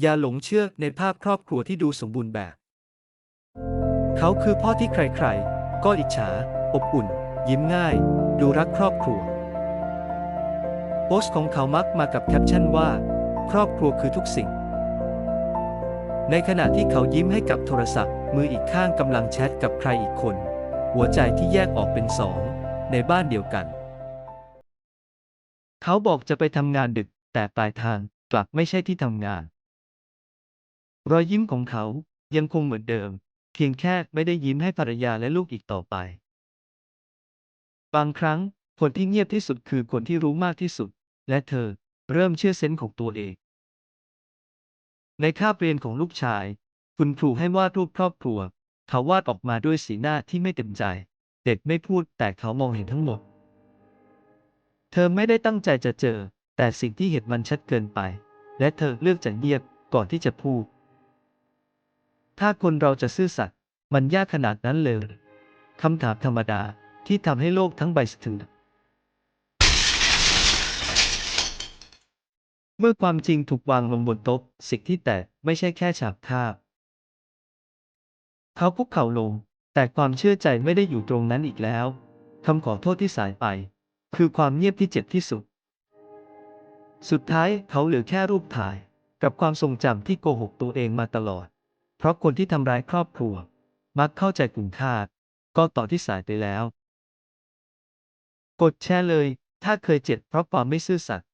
อย่าหลงเชื่อในภาพครอบครัวที่ดูสมบูรณ์แบบ เขาคือพ่อที่ใครๆ ก็อิจฉา อบอุ่น ยิ้มง่าย ดูรักครอบครัว โพสต์ของเขามักมากับแคปชั่นว่า ครอบครัวคือทุกสิ่ง ในขณะที่เขายิ้มให้กับโทรศัพท์ มืออีกข้างกำลังแชทกับใครอีกคน หัวใจที่แยกออกเป็นสองในบ้านเดียวกัน เขาบอกจะไปทำงานดึก แต่ปลายทางกลับไม่ใช่ที่ทำงาน รอยยิ้มของเขายังคงเหมือนเดิม เพียงแค่ไม่ได้ยิ้มให้ภรรยาและลูกอีกต่อไป บางครั้งคนที่เงียบที่สุดคือคนที่รู้มากที่สุด และเธอเริ่มเชื่อเซนส์ของตัวเอง ในคาบเรียนของลูกชาย คุณครูให้วาดรูปครอบครัว เขาวาดออกมาด้วยสีหน้าที่ไม่เต็มใจ เด็กไม่พูดแต่เขามองเห็นทั้งหมด เธอไม่ได้ตั้งใจจะเจอ แต่สิ่งที่เห็นมันชัดเกินไป และเธอเลือกจะเงียบก่อนที่จะพูด ถ้าคนเราจะซื่อสัตย์มันยากขนาดนั้นเลยคำถามธรรมดาที่ทำให้โลกทั้งใบสะเทือนเมื่อความจริงถูกวางลงบนโต๊ะสิ่งที่แตกไม่ใช่แค่ฉาบภาพ เขาคุกเข่าลง แต่ความเชื่อใจไม่ได้อยู่ตรงนั้นอีกแล้วคำขอโทษที่สายไป คือความเงียบที่เจ็บที่สุด สุดท้ายเขาเหลือแค่รูปถ่าย กับความทรงจำที่โกหกตัวเองมาตลอด เพราะคนที่ทำร้ายครอบครัว มักเข้าใจคุณค่าก็ต่อที่สายไปแล้ว กดแชร์เลย ถ้าเคยเจ็บเพราะความไม่ซื่อสัตย์